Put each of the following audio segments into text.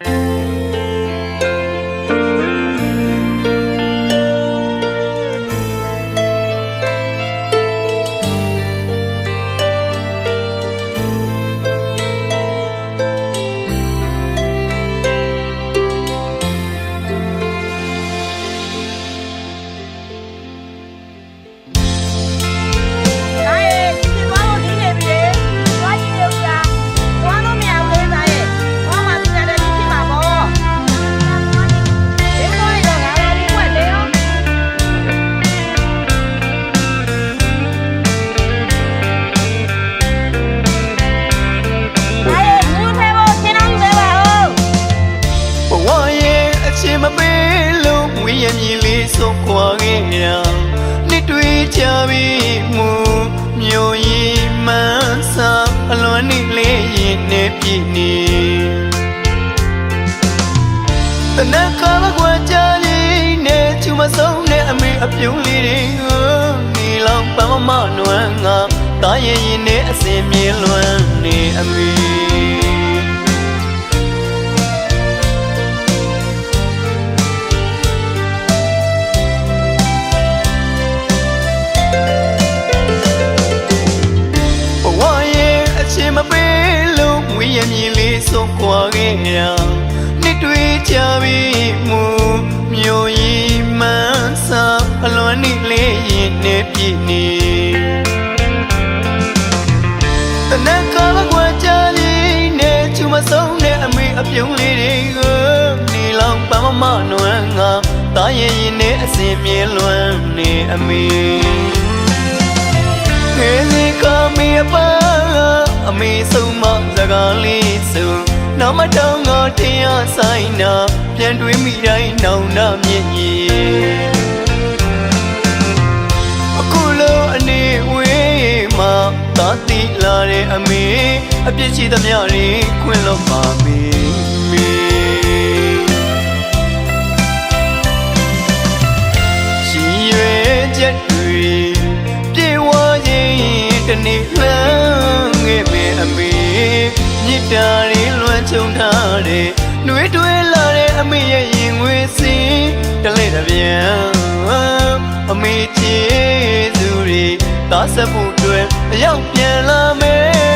ဒါ နှစ်တွေ့ကြပြီမူမျိုးရီမန်းစာအလွန်နေလေးရင်နဲ့ပြည့်နေတနခါမကွာကြလေးနဲ့ချူမဆုံးနဲ့အမေအပြုံးလေးတွေကိုဒီလောက်ပမမနွမ်းငါတာရဲ့ရင်နဲ့အစင်မြင်လွမ်းနေအမေ မမနွမ်းငါတာရဲ့ရင်နဲ့အစင်မြင်လွမ်းနေအမေငယ်လေးကမေအပါအမေဆုံးမစကားလေးဆိုနောက်မတောင်းငါတရားဆိုင်နာပြန်တွေးမိတိုင်းနောင်နာမြင့်ကြီးအခုလိုအနေဝေးမှာသာတိလာတဲ့အမေအပြစ်ရှိသမျှတွေခွင့်လို့ပါမေမေ တနေ့လှမ်းခဲ့ပေအမေမြစ်တာတွေလွှမ်းချုံထားတဲ့နှွေးတွဲလာတဲ့အမေရဲ့ရင်ငွေစင်းတလဲတပြန်အမေချေသူတွေသာဆက်ဖို့အတွက်အရောက်ပြန်လာမယ်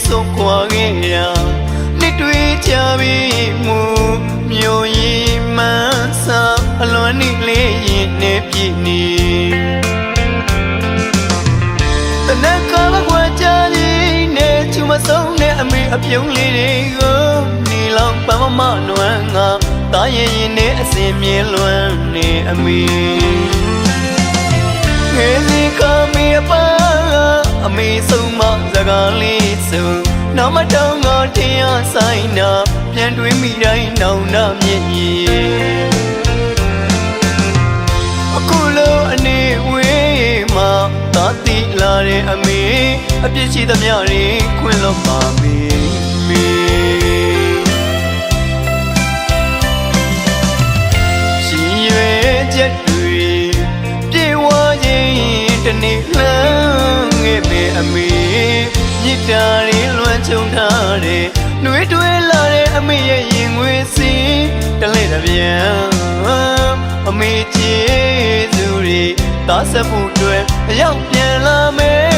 မြည်လေးဆုံးခွာခဲ့တာနှစ်တွေ့ကြပြီမူမျိုးရီမန်းစာအလွန်နေလေးရင်နဲ့ပြည့်နေတနက်ကားကွာကြလေးနဲ့ချူမဆုံးနဲ့အမေအပြုံးလေးတွေကိုဒီလောက်ပမမနွမ်းငါတာရဲ့ရင်နဲ့အစင်မြင်လွမ်းနေအမေငယ်လေးကမေအပါ အမေဆုံးမစကားလေးဆိုနောက်မတောင်းငါတရားဆိုင်နာပြန်တွေးမိတိုင်းနောင်နာမြင့်ကြီးအခုလိုအနေဝေးမှာသာတိလာတဲ့အမေအပြစ်ရှိသမျှတွေခွင့်လို့ပါမေမေ မြစ်တာတွေလွှမ်းချုံထားတဲ့နှွေးတွဲလာတဲ့အမေရဲ့ရင်ငွေစင်းတလဲတပြန်အမေချေသူတွေသာဆက်ဖို့အတွက်အရောက်ပြန်လာမယ်